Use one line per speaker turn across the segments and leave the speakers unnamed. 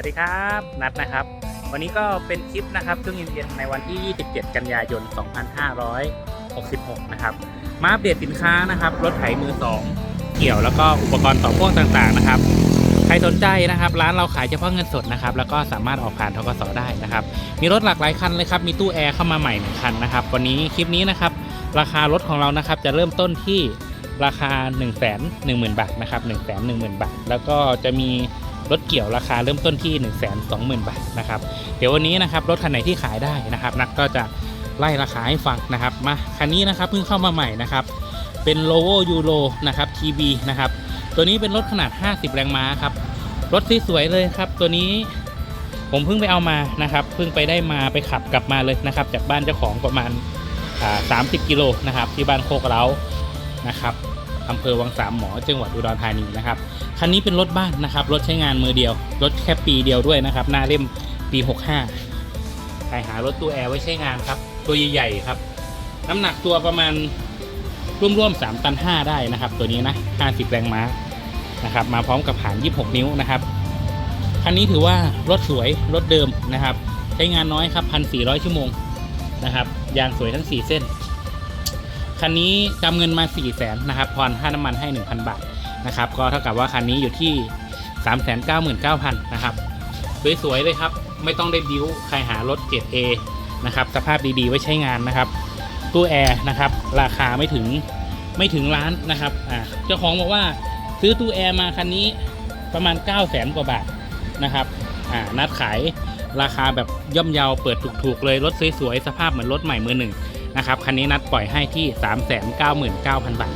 วัสดีครับ นัดนะครับ วันนี้ก็เป็นคลิปนะครับช่วงเย็นๆในวันที่ 27 กันยายน 2566 นะครับ มาอัปเดตสินค้านะครับ รถไถมือ 2 เกี่ยวแล้วก็อุปกรณ์ต่อพ่วงต่างๆนะครับ ใครสนใจนะครับ ร้านเราขายเฉพาะเงินสดนะครับ แล้วก็สามารถออกผ่านทกสได้นะครับ มีรถหลากหลายคันเลยครับ มีตู้แอร์เข้ามาใหม่หนึ่งคันนะครับ วันนี้คลิปนี้นะครับ ราคารถของเรานะครับจะเริ่มต้นที่ราคา 1 1 0 0 0 0 บาทนะครับ 1 1 0 0 0 0 บาท แล้วก็จะมี รถเกี่ยวราคาเริ่มต้นที่ 1 2 0 0 0 0 บาทนะครับ เดี๋ยววันนี้นะครับรถคันไหนที่ขายได้นะครับ นักก็จะไล่ราคาให้ฟังนะครับ มาคันนี้นะครับเพิ่งเข้ามาใหม่นะครับ เป็น l o v o Euro นะครับ TB นะครับ ตัวนี้เป็นรถขนาด 50 แรงม้าครับ รถสวยๆเลยครับ ตัวนี้ผมเพิ่งไปเอามานะครับ เพิ่งไปได้มาไปขับกลับมาเลยนะครับ จากบ้านเจ้าของประมาณ 30 กิโลนะครับ ที่บ้านโคกเล้านะครับ อำเภอวังสามหมอจังหวัดอุดรธานีนะครับคันนี้เป็นรถบ้านนะครับ รถใช้งานมือเดียว รถแค่ปีเดียวด้วยนะครับ หน้าเล่มปี 65ใครหารถตู้แอร์ไว้ใช้งานครับ ตัวใหญ่ๆครับ น้ำหนักตัวประมาณร่วมๆ3ตัน 5 ได้นะครับ ตัวนี้นะ 50 แรงม้านะครับ มาพร้อมกับผ่าน26 นิ้วนะครับคันนี้ถือว่ารถสวยรถเดิมนะครับ ใช้งานน้อยครับ 1,400 ชั่วโมงนะครับ ยางสวยทั้ง 4 เส้น คันนี้กำเงินมา 4 0 0แสนนะครับผ่อนค่าน้ำมันให้ 1,000 บาทนะครับก็เท่ากับว่าคันนี้อยู่ที่ 399,000นะครับสวยๆเลยครับไม่ต้องได้บิวใครหารถเกรด A นะครับสภาพดีๆไว้ใช้งานนะครับตู้แอร์นะครับราคาไม่ถึงไม่ถึงล้านนะครับอ่าเจ้าของบอกว่าซื้อตู้แอร์มาคันนี้ประมาณ 9 0 0แสนกว่าบาทนะครับอ่านัดขายราคาแบบย่อมเยาเปิดถูกๆเลยรถสวยๆสภาพเหมือนรถใหม่มือหนึ่ง นะครับคันนี้นัดปล่อยให้ที่ 399,000 บาท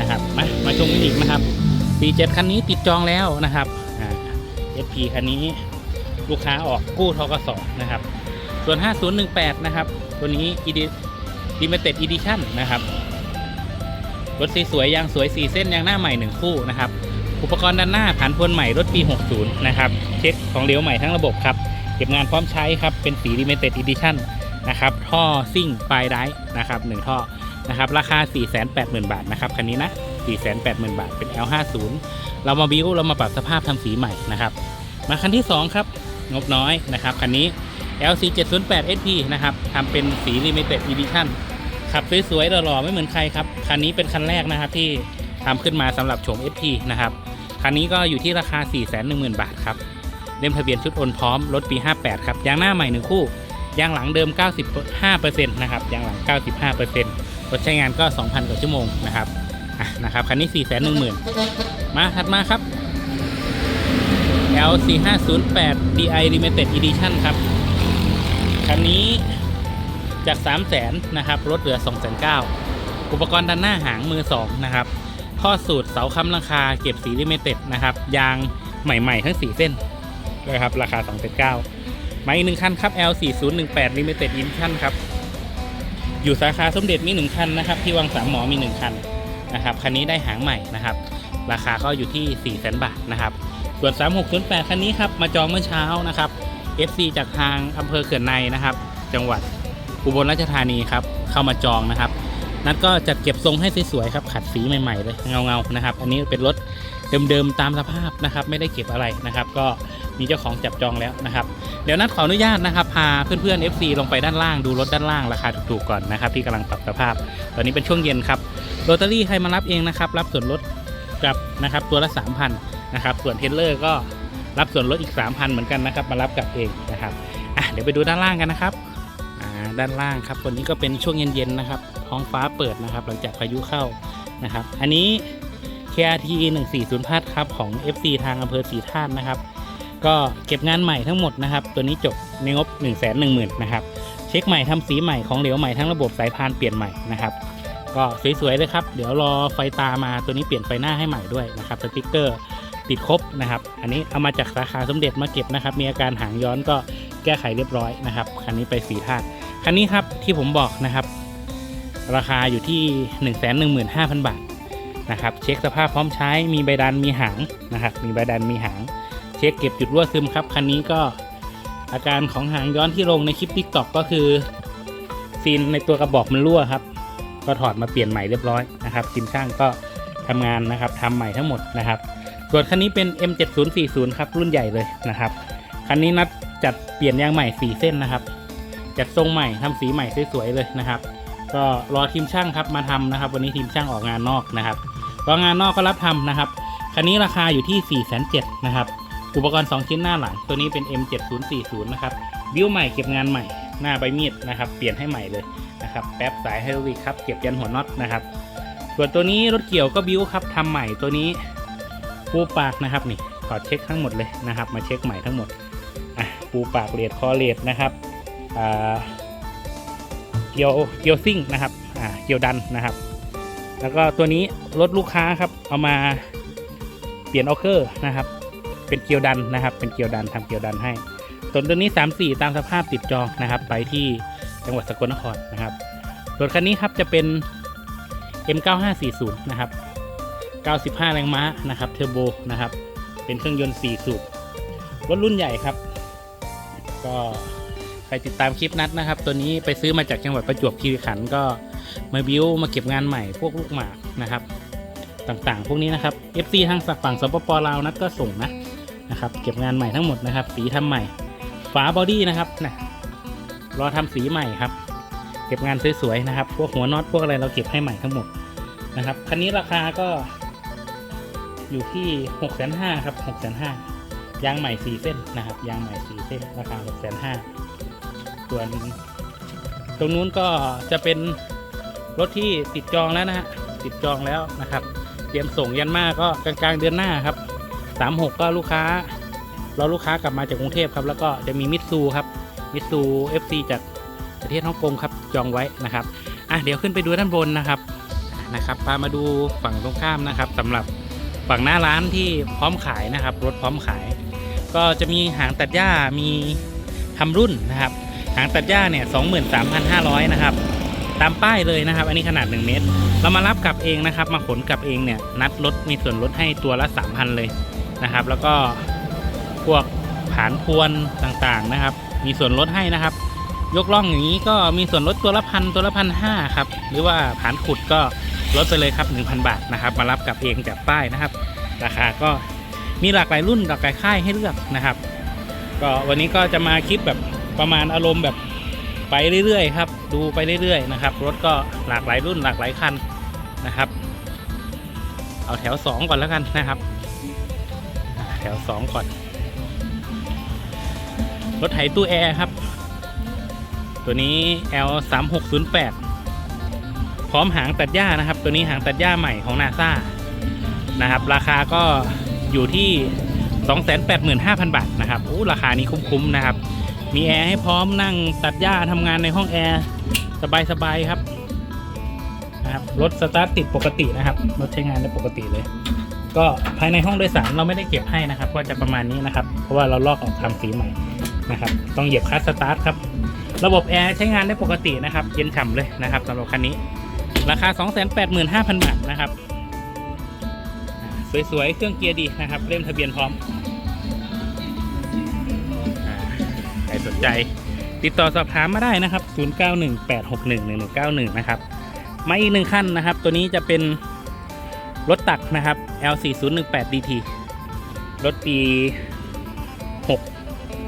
นะครับมามาชมกันอีกนะครับ47คันนี้ติดจองแล้วนะครับอ่า SP คันนี้ลูกค้าออกกู้ทกสนะครับ ส่วน 5018 นะครับ ตัวนี้ Limited Edition นะครับรถสวยยางสวย 4 เส้นยางหน้าใหม่ 1 คู่นะครับ อุปกรณ์ด้านหน้าผ่านพวนใหม่รถปี 60 นะครับ เช็คของเหลวใหม่ทั้งระบบครับ เก็บงานพร้อมใช้ครับ เป็นสี Limited Edition นะครับท่อซิ่งปลายได้นะครับ1ท่อนะครับราคา 480,000 บาทนะครับคันนี้นะ 480,000 บาทเป็น L50 เรามาบิวเรามาปรับสภาพทำสีใหม่นะครับมาคันที่2ครับงบน้อยนะครับคันนี้ LC 708 SP นะครับทำเป็นสี Limited Edition ขับสวยๆหล่อๆไม่เหมือนใครครับคันนี้เป็นคันแรกนะครับที่ทำขึ้นมาสำหรับโฉม SP นะครับคันนี้ก็อยู่ที่ราคา 410,000 บาทครับเล่มทะเบียนชุดโอนพร้อมรถปี 58 ครับยางหน้าใหม่1คู่ ยางหลังเดิม 95%นะครับยางหลัง 95%รถใช้งานก็ 2,000 กว่าชั่วโมงนะครับอะนะครับคันนี้ 410,000 มาถัดมาครับ L4508 DI Limited Edition ครับ คันนี้จาก 3 0 0 0 0 0นะครับลดเหลือ2 9 0 0 0 อุปกรณ์ด้านหน้าหางมือ 2 นะครับท่อสูตรเสาค้ำราคาเก็บสีลิมิเต็ดนะครับ ยางใหม่ ๆ ทั้ง 4 เส้นนะครับ ราคา2 9 0 0 มาอีกหนึ่งคันครับ L4018 Limited Edition ครับ อยู่สาขาสมเด็จมี 1 คันนะครับ ที่วังสามหมอมี 1 คันนะครับ คันนี้ได้หางใหม่นะครับ ราคาก็อยู่ที่4 0 0 0 0 0 บาทนะครับ ส่วน 3608 คันนี้ครับ มาจองเมื่อเช้านะครับ FC จากทางอำเภอเขื่อนในนะครับ จังหวัดอุบลราชธานีครับ เข้ามาจองนะครับ นัดก็จัดเก็บทรงให้สวยๆครับ ขัดสีใหม่ๆเลย เงาๆนะครับ อันนี้เป็นรถ เดิมๆตามสภาพนะครับ ไม่ได้เก็บอะไรนะครับ ก็มีเจ้าของจับจองแล้วนะครับ เดี๋ยวนัดขออนุญาตนะครับ พาเพื่อนๆ FC ลงไปด้านล่างดูรถด้านล่างราคาถูกๆก่อนนะครับ ที่กำลังปรับสภาพ ตอนนี้เป็นช่วงเย็นครับโรตารี่ใครมารับเองนะครับ รับส่วนลดกลับนะครับตัวละ 3,000นะครับส่วนเทเลอร์ก็รับส่วนลดอีก 3,000 เหมือนกันนะครับ มารับกลับเองนะครับอะเดี๋ยวไปดูด้านล่างกันนะครับอ่าด้านล่างครับวันนี้ก็เป็นช่วงเย็นๆนะครับท้องฟ้าเปิดนะครับ หลังจากพายุเข้านะครับ อันนี้ KRT 140พัทครับของ FC ทางอำเภอสีท่านนะครับ ก็เก็บงานใหม่ทั้งหมดนะครับ ตัวนี้จบในงบ 1 1 0 0 0 0นะครับเช็คใหม่ทำสีใหม่ของเหลวใหม่ทั้งระบบสายพานเปลี่ยนใหม่นะครับก็สวยๆเลยครับ เดี๋ยวรอไฟตามาตัวนี้เปลี่ยนไฟหน้าให้ใหม่ด้วยนะครับสติกเกอร์ติดครบนะครับ อันนี้เอามาจากสาขาสมเด็จมาเก็บนะครับ มีอาการหางย้อนก็แก้ไขเรียบร้อยนะครับ คันนี้ไปสีธาตุคันนี้ครับที่ผมบอกนะครับ ราคาอยู่ที่ 1 1 5 0 0 0 บาท นะครับ เช็คสภาพพร้อมใช้มีใบดันมีหางนะครับมีใบดันมีหาง เช็คเก็บจุดรั่วซึมครับคันนี้ก็อาการของหางย้อนที่ลงในคลิปทิกตอกก็คือซีนในตัวกระบอกมันรั่วครับ ก็ถอดมาเปลี่ยนใหม่เรียบร้อยนะครับทีมช่างก็ทำงานนะครับทำใหม่ทั้งหมดนะครับ ส่วนคันนี้เป็น M7040 ครับรุ่นใหญ่เลยนะครับคันนี้นัดจัดเปลี่ยนยางใหม่สีเส้นนะครับจัดทรงใหม่ทำสีใหม่สวยๆเลยนะครับ ก็รอทีมช่างครับมาทำนะครับ วันนี้ทีมช่างออกงานนอกนะครับ รองานนอกก็รับทำนะครับ คันนี้ราคาอยู่ที่4 7 0 0 0นะครับ อุปกรณ์ 2 ชิ้นหน้าหลัง ตัวนี้เป็น M7040 นะครับ บิ้วใหม่เก็บงานใหม่ หน้าใบมีดนะครับ เปลี่ยนให้ใหม่เลยนะครับ แป๊บสายไฮดรอลิกครับ เก็บยันหัวน็อตนะครับ ส่วนตัวนี้รถเกี่ยวก็บิ้วครับทำใหม่ ตัวนี้ปูปากนะครับนี่ ขอเช็คทั้งหมดเลยนะครับ มาเช็คใหม่ทั้งหมด อะ ปูปากเลดคอเลดนะครับอ่าเกี่ยวเกี่ยวซิ่งนะครับ อ่า เกี่ยวดันนะครับ แล้วก็ตัวนี้รถลูกค้าครับ เอามาเปลี่ยนออเคอร์นะครับ เป็นเกียวดันนะครับ เป็นเกียวดันทำเกียวดันให้ส่วนตัวนี้ 3 4 ตามสภาพติดจองนะครับ ไปที่จังหวัดสกลนครนะครับส่วคันนี้ครับจะเป็น M9540 นะครับ 95 แรงม้านะครับ เทอร์โบนะครับ เป็นเครื่องยนต์ 4 สูบ รถรุ่นใหญ่ครับ ก็ใครติดตามคลิปนัดนะครับ ตัวนี้ไปซื้อมาจากจังหวัดประจวบคีรีขันธ์ก็ มาบิวมาเก็บงานใหม่พวกลูกหมากนะครับ ต่างๆ พวกนี้นะครับ FC ทางฝั่งสปปลาวนัดก็ส่งนะนะครับ เก็บงานใหม่ทั้งหมดนะครับ สีทำใหม่ ฝาบอดี้นะครับนะรอทำสีใหม่ครับ เก็บงานสวยๆนะครับ พวกหัวน็อตพวกอะไรเราเก็บให้ใหม่ทั้งหมดนะครับคันนี้ราคาก็อยู่ที่หกแสนห้าครับหกแสนห้ายางใหม่สี่เส้นนะครับ ยางใหม่สี่เส้นราคาหกแสนห้าส่วนตรงนู้นก็จะเป็น รถที่ติดจองแล้วนะฮะติดจองแล้วนะครับ เตรียมส่งยันมาก็กลางๆเดือนหน้าครับสามหกก็ลูกค้า เรอลูกค้ากลับมาจากกรุงเทพครับ แล้วก็จะมีมิตซูครับมิตซู FC จากประเทศฮ่องกงครับจองไว้นะครับอะเดี๋ยวขึ้นไปดูด้านบนนะครับนะครับพามาดูฝั่งตรงข้ามนะครับสำหรับฝั่งหน้าร้านที่พร้อมขายนะครับ รถพร้อมขาย ก็จะมีหางตัดหญ้ามีทำรุ่นนะครับ หางตัดหญ้าเนี่ย23,500นะครับ ตามป้ายเลยนะครับ อันนี้ขนาด 1 เมตร เรามารับกลับเองนะครับ มาขนกลับเองเนี่ย นัดรถมีส่วนลดให้ตัวละ 3,000 เลยนะครับ แล้วก็พวกผานพวนต่างๆนะครับ มีส่วนลดให้นะครับ ยกล่องอย่างนี้ก็มีส่วนลดตัวละพันตัวละพันห้าครับ หรือว่าผานขุดก็ลดไปเลยครับ 1,000 บาทนะครับ มารับกลับเองจากป้ายนะครับ ราคาก็มีหลากหลายรุ่นหลากหลายค่ายให้เลือกนะครับ ก็วันนี้ก็จะมาคลิปแบบประมาณอารมณ์แบบ ไปเรื่อยๆครับ ดูไปเรื่อยๆนะครับ รถก็หลากหลายรุ่นหลากหลายคันนะครับ เอาแถว 2 ก่อนแล้วกันนะครับ แถว 2 ก่อน รถไถตู้แอร์ครับ ตัวนี้ L 3 6 0 8พร้อมหางตัดหญ้านะครับ ตัวนี้หางตัดหญ้าใหม่ของนาซานะครับ ราคาก็อยู่ที่ 285,000 บาทนะครับโอ้ราคานี้คุ้มๆนะครับ มีแอร์ให้พร้อมนั่งตัดหญ้าทำงานในห้องแอร์ สบายๆครับนะครับรถสตาร์ทติดปกตินะครับรถใช้งานได้ปกติเลย ก็ภายในห้องโดยสารเราไม่ได้เก็บให้นะครับ ก็จะประมาณนี้นะครับ เพราะว่าเราลอกออกทำสีใหม่นะครับ ต้องเหยียบคลัตช์สตาร์ทครับ ระบบแอร์ใช้งานได้ปกตินะครับ เย็นฉ่ำเลยนะครับสำหรับคันนี้ ราคา 285,000 บาทนะครับ สวยๆ เครื่องเกียร์ดีนะครับ เล่มทะเบียนพร้อม สนใจ ติดต่อสอบถามมาได้นะครับ 0918611191 นะครับ มาอีกหนึ่งขั้นนะครับ ตัวนี้จะเป็นรถตักนะครับ L4018 DT รถปี 6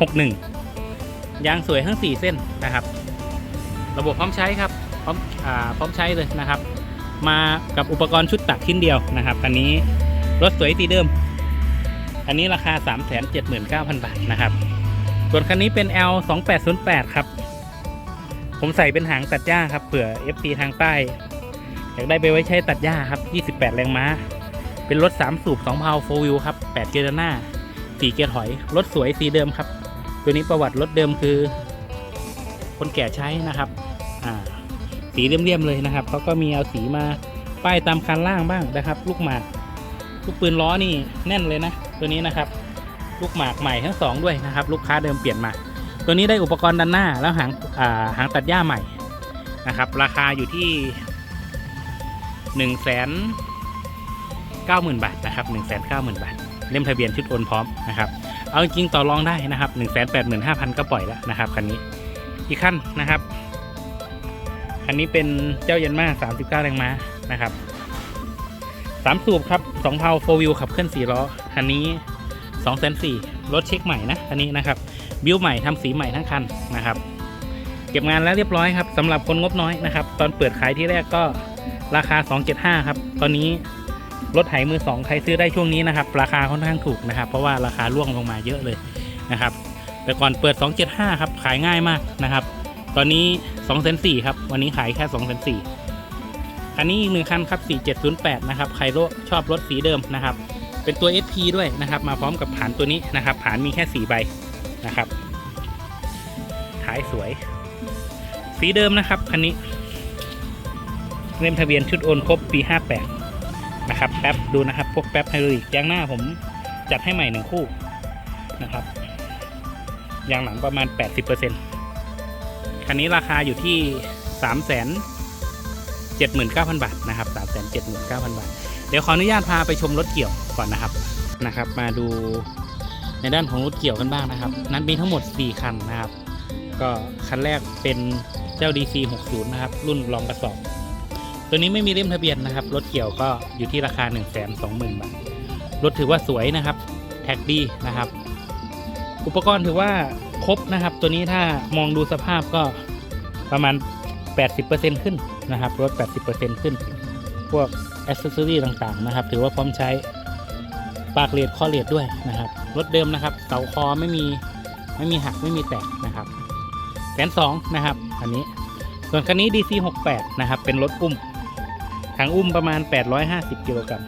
61 ยางสวยทั้ง 4 เส้นนะครับ ระบบพร้อมใช้ครับ พร้อมอ่าพร้อมใช้เลยนะครับ มากับอุปกรณ์ชุดตักชิ้นเดียวนะครับ อันนี้รถสวยตีเดิม อันนี้ราคา 379,000 บาทนะครับ ส่วนคันนี้เป็น L 2 8 0 8ครับ ผมใส่เป็นหางตัดหญ้าครับเผื่อ FT ทางใต้ อยากได้ไปไว้ใช้ตัดหญ้าครับ 28 แรงม้า เป็นรถ 3 สูบ2พาโฟวิวครับ 8 เกียร์หน้า 4 เกียร์ถอย รถสวยสีเดิมครับ ตัวนี้ประวัติรถเดิมคือ คนแก่ใช้นะครับ อ่า สีเลี่ยมๆเลยนะครับเขาก็มีเอาสีมาป้ายตามคันล่างบ้างนะครับ ลูกหมากลูกปืนล้อนี่แน่นเลยนะ ตัวนี้นะครับ ลูกหมากใหม่ทั้งสองด้วยนะครับ ลูกค้าเดิมเปลี่ยนมา ตัวนี้ได้อุปกรณ์ด้านหน้าแล้วหางหางตัดหญ้าใหม่นะครับ ราคาอยู่ที่หนึ่งแสนเก้าหมื่นบาทนะครับหนึ่งแสนเก้าหมื่นบาท เล่มทะเบียนชุดโอนพร้อมนะครับ เอาจริงต่อรองได้นะครับหนึ่งแสนแปดหมื่นห้าพันก็ปล่อยแล้วนะครับคันนี้อีกขั้นนะครับคันนี้เป็นเจ้ายันมา39แรงม้านะครับสามสูบครับสองเพาโฟวิวขับเคลื่อนสี่ล้อคันนี้ 2องแสนสี่รถเช็คใหม่นะอันนี้นะครับ บิวใหม่ทำสีใหม่ทั้งคันนะครับ เก็บงานแล้วเรียบร้อยครับสำหรับคนงบน้อยนะครับ ตอนเปิดขายที่แรกก็ราคา 275 ครับ ตอนนี้รถไถมือสองใครซื้อได้ช่วงนี้นะครับ ราคาค่อนข้างถูกนะครับ เพราะว่าราคาร่วงลงมาเยอะเลยนะครับ แต่ก่อนเปิด 275 ครับ ขายง่ายมากนะครับ ตอนนี้2 4 0 0ครับ วันนี้ขายแค่2 4 0 0คันนี้อีกหนึ่งคันครับ 4708 นะครับ ใครโลชอบรถสีเดิมนะครับ เป็นตัว SP ด้วยนะครับ มาพร้อมกับผานตัวนี้นะครับผานมีแค่4ใบนะครับท้ายสวย สีเดิมนะครับคันนี้เล่มทะเบียนชุดโอนครบปี 58 นะครับ แป๊บดูนะครับ พวกแป๊บไฮดรอลิกยางหน้าผมจัดให้ใหม่หนึ่งคู่นะครับยางหลังประมาณ 80%คันนี้ราคาอยู่ที่ 3 7 9 0 0 0 บาทนะครับ 3 7 9 0 0 0 บาท ดี๋ยวขออนุญาตพาไปชมรถเกี่ยวก่อนนะครับนะครับ มาดูในด้านของรถเกี่ยวกันบ้างนะครับ นั้นมีทั้งหมด 4 คันนะครับ ก็คันแรกเป็นเจ้า DC 60 นะครับ รุ่นรองกระสอบ ตัวนี้ไม่มีเล่มทะเบียนนะครับ รถเกี่ยวก็อยู่ที่ราคา 1 2 0 0 0 0 บาท รถถือว่าสวยนะครับ แท็กดีนะครับ อุปกรณ์ถือว่าครบนะครับ ตัวนี้ถ้ามองดูสภาพก็ประมาณ 80%ขึ้นนะครับ รถ 80%ขึ้น พวก อ c เซสซอรี่ต่างๆนะครับ ถือว่าพร้อมใช้ปากเลดข้อเลดด้วยนะครับ รถเดิมนะครับ เสาคอไม่มีไม่มีหักไม่มีแตกนะครับแสนสองนะครับอันนี้ ส่วนคันนี้ DC 68นะครับ เป็นรถอุ้มทางอุ้มประมาณ 850กิโลกรัม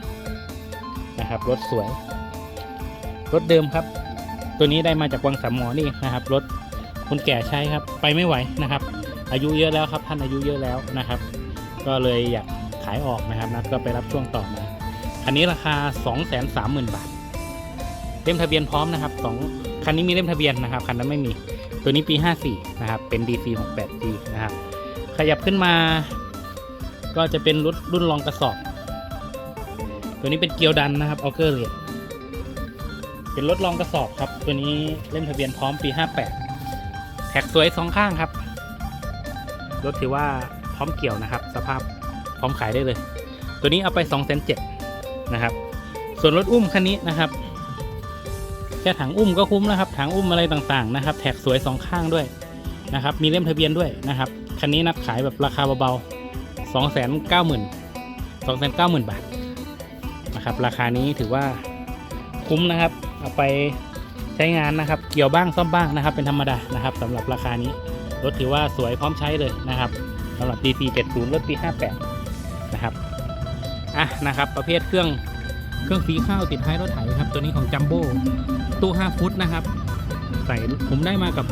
นะครับ รถสวย รถเดิมครับ ตัวนี้ได้มาจากวังสามหมอนี่นะครับ รถคนแก่ใช้ครับ ไปไม่ไหวนะครับ อายุเยอะแล้วครับ ท่านอายุเยอะแล้วนะครับ ก็เลยอยาก ขายออกนะครับนะก็ไปรับช่วงต่อมาคันนี้ราคา 230,000 บาท เล่มทะเบียนพร้อมนะครับสองคันนี้มีเล่มทะเบียนนะครับคันนั้นไม่มีตัวนี้ปี 54 นะครับ เป็น DC 68G นะครับ ขยับขึ้นมา ก็จะเป็นรุ่นรุ่นรองกระสอบ ตัวนี้เป็นเกียวดันนะครับออเกอร์เรียเป็นรถรองกระสอบครับ ตัวนี้เล่มทะเบียนพร้อมปี 58 แท็กสวยสองข้างครับ รถถือว่าพร้อมเกี่ยวนะครับ สภาพ พร้อมขายได้เลย ตัวนี้เอาไป2องแสนเนะครับ ส่วนรถอุ้มคันนี้นะครับ แค่ถังอุ้มก็คุ้มนะครับ ถังอุ้มอะไรต่างๆนะครับ แท็กสวยสองข้างด้วยนะครับ มีเล่มทะเบียนด้วยนะครับ คันนี้นัดขายแบบราคาเบาๆ2 9 0 0 0 0 2 9 0 0 0 0บาทนะครับ ราคานี้ถือว่าคุ้มนะครับ เอาไปใช้งานนะครับ เกี่ยวบ้างซ่อมบ้างนะครับ เป็นธรรมดานะครับสำหรับราคานี้ รถถือว่าสวยพร้อมใช้เลยนะครับสำหรับ DC 70 รถปี 58 นะครับอะนะครับประเภทเครื่องเครื่องสีข้าวติดท้ายรถไถครับ ตัวนี้ของจัมโบ้ตู้ 5 ฟุตนะครับ ใส่ผมได้มากับ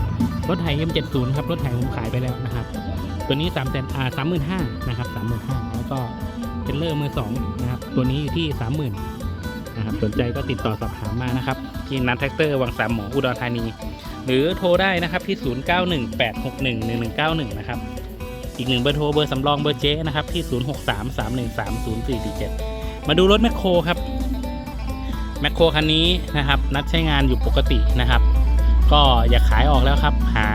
รถไถ M70 ครับรถไถผมขายไปแล้วนะครับ ตัวนี้3แสนอ่าสามหมื่นห้านะครับสามหมื่นห้าแล้วก็เทรลเลอร์มือสองนะครับตัวนี้อยู่ที่สามหมื่นนะครับสนใจก็ติดต่อสอบถามมานะครับที่นัทแท็กเตอร์วังสามหมออุดรธานี หรือโทรได้นะครับที่ 0918611191 นะครับ อีกหนึ่งเบอร์โทรเบอร์สำรองเบอร์เจ๊นะครับที่ 0633130447 มาดูรถแมคโครครับแมคโครคันนี้นะครับ นัดใช้งานอยู่ปกตินะครับ ก็อยากขายออกแล้วครับ หา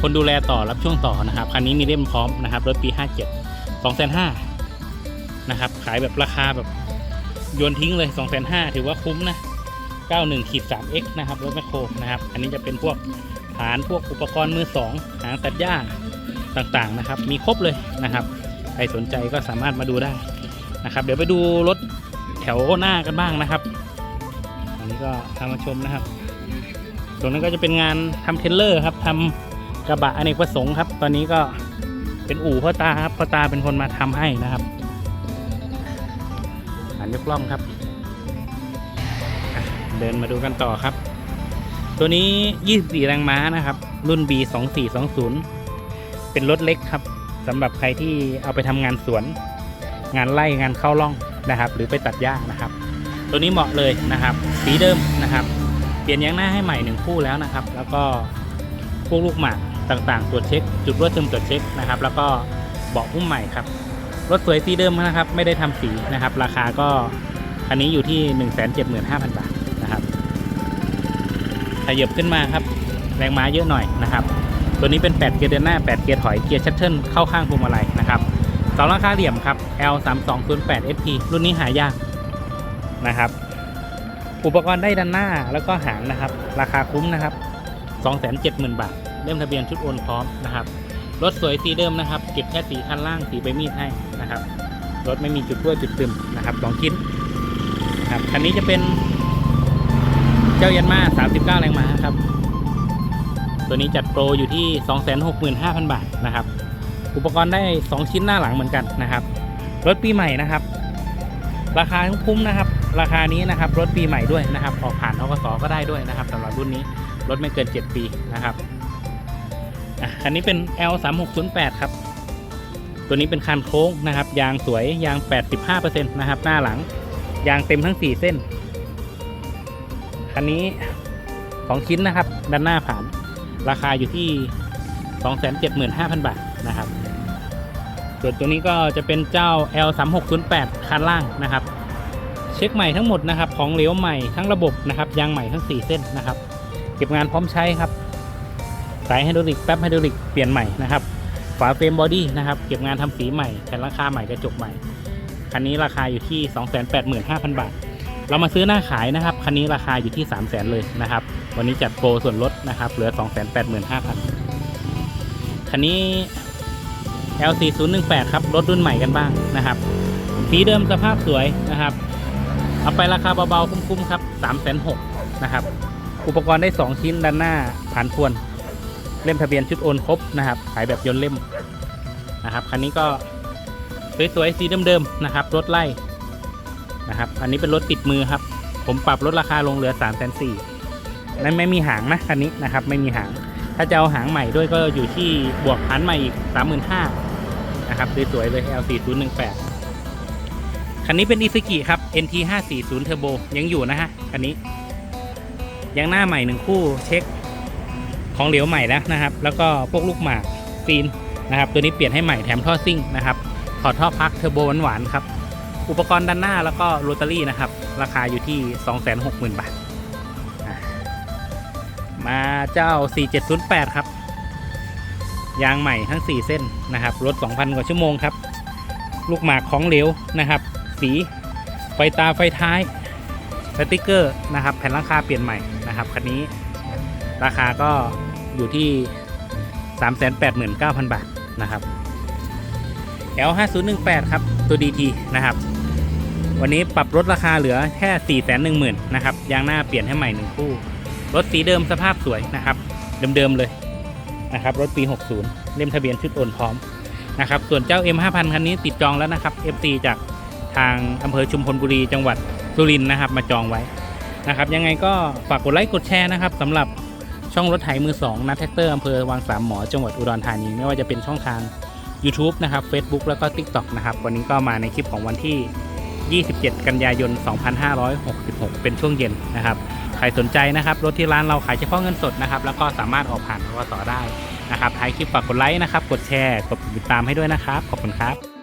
คนดูแลต่อรับช่วงต่อนะครับ คันนี้มีเล่มพร้อมนะครับรถปี 57 2 5 0 0นะครับ ขายแบบราคาแบบโยนทิ้งเลย2 5 0 0 0ถือว่าคุ้มนะ91ขีด 3x นะครับรถแมคโครนะครับ อันนี้จะเป็นพวกฐานพวกอุปกรณ์มือสองหางตัดหญ้า ต่างๆนะครับ มีครบเลยนะครับ ใครสนใจก็สามารถมาดูได้นะครับ เดี๋ยวไปดูรถแถวหน้ากันบ้างนะครับ อันนี้ก็ทำมาชมนะครับ ตรงนั้นก็จะเป็นงานทำเทรลเลอร์ครับทำกระบะอเนกประสงค์ครับ ตอนนี้ก็เป็นอู่พ่อตาครับพ่อตาเป็นคนมาทำให้นะครับหันยกล่องครับ เดินมาดูกันต่อครับ ตัวนี้ 24 แรงม้านะครับ รุ่น B 2 4 2 0 เป็นรถเล็กครับสำหรับใครที่เอาไปทำงานสวน งานไล่งานเข้าร่องนะครับ หรือไปตัดหญ้านะครับ ตัวนี้เหมาะเลยนะครับสีเดิมนะครับ เปลี่ยนยางหน้าให้ใหม่หนึ่งคู่แล้วนะครับ แล้วก็พวกลูกหมากต่างๆ ตรวจเช็ค จุดรั่วซึมตรวจเช็คนะครับ แล้วก็เบาะหุ้มใหม่ครับรถสวยสีเดิมนะครับ ไม่ได้ทำสีนะครับ ราคาก็อันนี้อยู่ที่ 1 7 5 0 0 0 บาทนะครับขยับขึ้นมาครับ แรงม้าเยอะหน่อยนะครับ ตัวนี้เป็น 8 เกียร์เดินหน้า 8 เกียร์ถอย เกียร์ชัตเทิลเข้าข้างพวงมาลัยนะครับเสาหลังคาเหลี่ยมครับ L 3 2 0 8 SP รุ่นนี้หายากนะครับ อุปกรณ์ได้ด้านหน้าแล้วก็หางนะครับ ราคาคุ้มนะครับ 270,000 บาท เล่มทะเบียนชุดโอนพร้อมนะครับ รถสวยสีเดิมนะครับ เก็บแค่สีคันล่างสีใบมีดให้นะครับ รถไม่มีจุดรั่วจุดซึมนะครับสองชิ้นนะครับ คันนี้จะเป็นเจ้ายันมา 39 แรงม้าครับ ตัวนี้จัดโปรอยู่ที่ 265,000 บาทนะครับ อุปกรณ์ได้ 2 ชิ้นหน้าหลังเหมือนกันนะครับ รถปีใหม่นะครับ ราคาคุ้มนะครับ ราคานี้นะครับ รถปีใหม่ด้วยนะครับ ออกผ่านทกสก็ได้ด้วยนะครับสำหรับรุ่นนี้ รถไม่เกิน 7 ปีนะครับอะคันนี้เป็น L 3 6 0 8 ครับ ตัวนี้เป็นคันโค้งนะครับ ยางสวย ยาง 85%นะครับ หน้าหลัง ยางเต็มทั้ง 4 เส้น คันนี้ 2 ชิ้นนะครับ ด้านหน้าผ่าน ราคาอยู่ที่ 275,000 บาทนะครับส่วนตัวนี้ก็จะเป็นเจ้า L 3 6 0 8 คันล่างนะครับ เช็คใหม่ทั้งหมดนะครับ ของเหลวใหม่ทั้งระบบนะครับยางใหม่ทั้ง 4 เส้นนะครับ เก็บงานพร้อมใช้ครับสายไฮดรอลิกแป๊บไฮดรอลิกเปลี่ยนใหม่นะครับฝาเฟรมบอดี้นะครับเก็บงานทำสีใหม่แผ่นราคาใหม่กระจกใหม่ คันนี้ราคาอยู่ที่ 285,000 บาท เรามาซื้อหน้าขายนะครับ คันนี้ราคาอยู่ที่ 300,000เลยนะครับ วันนี้จัดโปรส่วนลดนะครับ เหลือ 285,000คันนี้ L4018 ครับ รถรุ่นใหม่กันบ้างนะครับสีเดิมสภาพสวยนะครับ เอาไปราคาเบาๆคุ้มๆครับ3,600นะครับ อุปกรณ์ได้ 2 ชิ้นด้านหน้าผ่านทวนเล่มทะเบียนชุดโอนครบนะครับขายแบบยนต์เล่มนะครับ คันนี้ก็สวยๆสีเดิมๆนะครับ รถไล่ นะครับ อันนี้เป็นรถติดมือครับ ผมปรับลดราคาลงเหลือ3 4 0 0 0นั้นไม่มีหางนะคันนี้นะครับ ไม่มีหาง ถ้าจะเอาหางใหม่ด้วยก็อยู่ที่บวกพันใหม่อีก35,000นะครับสวยๆเลย L4018 คันนี้เป็น i s u z u k i ครับ NT 540 Turbo ยังอยู่นะฮะคันนี้ ยังหน้าใหม่หนึ่งคู่เช็คของเหลวใหม่แล้วนะครับ แล้วก็พวกลูกหมากฟีนนะครับ ตัวนี้เปลี่ยนให้ใหม่แถมท่อซิ่งนะครับถอดท่อพักเทอร์โบหวานๆครับ อุปกรณ์ด้านหน้าแล้วก็โรตารี่นะครับ ราคาอยู่ที่ 260,000 บาทอะมาเจ้า 4708 ครับ ยางใหม่ทั้ง 4 เส้นนะครับ รถ 2,000 กว่าชั่วโมงครับ ลูกหมากของเหลวนะครับ สีไฟตาไฟท้ายสติกเกอร์นะครับ แผ่นหลังคาเปลี่ยนใหม่นะครับคันนี้ราคาก็อยู่ที่ 389,000 บาทนะครับ L 5 0 1 8 ครับ ตัว DT นะครับ วันนี้ปรับลดราคาเหลือแค่ 4 1 0 0 0 0นะครับยางหน้าเปลี่ยนให้ใหม่หนึ่งคู่ รถสีเดิมสภาพสวยนะครับเดิมๆเลยนะครับรถปี 60 เล่มทะเบียนชุดโอนพร้อมนะครับส่วนเจ้า M 5 0 0 0 คันนี้ติดจองแล้วนะครับ FC จากทางอำเภอชุมพลบุรีจังหวัดสุรินทร์นะครับมาจองไว้นะครับยังไงก็ฝากกดไลค์กดแชร์นะครับสำหรับช่องรถไถมือ2นัทแท็กเตอร์อำเภอวังสามหมอจังหวัดอุดรธานีไม่ว่าจะเป็นช่องทาง YouTube นะครับ Facebook แล้วก็ TikTok นะครับ วันนี้ก็มาในคลิปของวันที่ 27 กันยายน 2566 เป็นช่วงเย็นนะครับ ใครสนใจนะครับรถที่ร้านเราขายเฉพาะเงินสดนะครับ แล้วก็สามารถออกผ่านวสได้นะครับท้ายคลิปฝากกดไลค์นะครับ กดแชร์ กดติดตามให้ด้วยนะครับ ขอบคุณครับ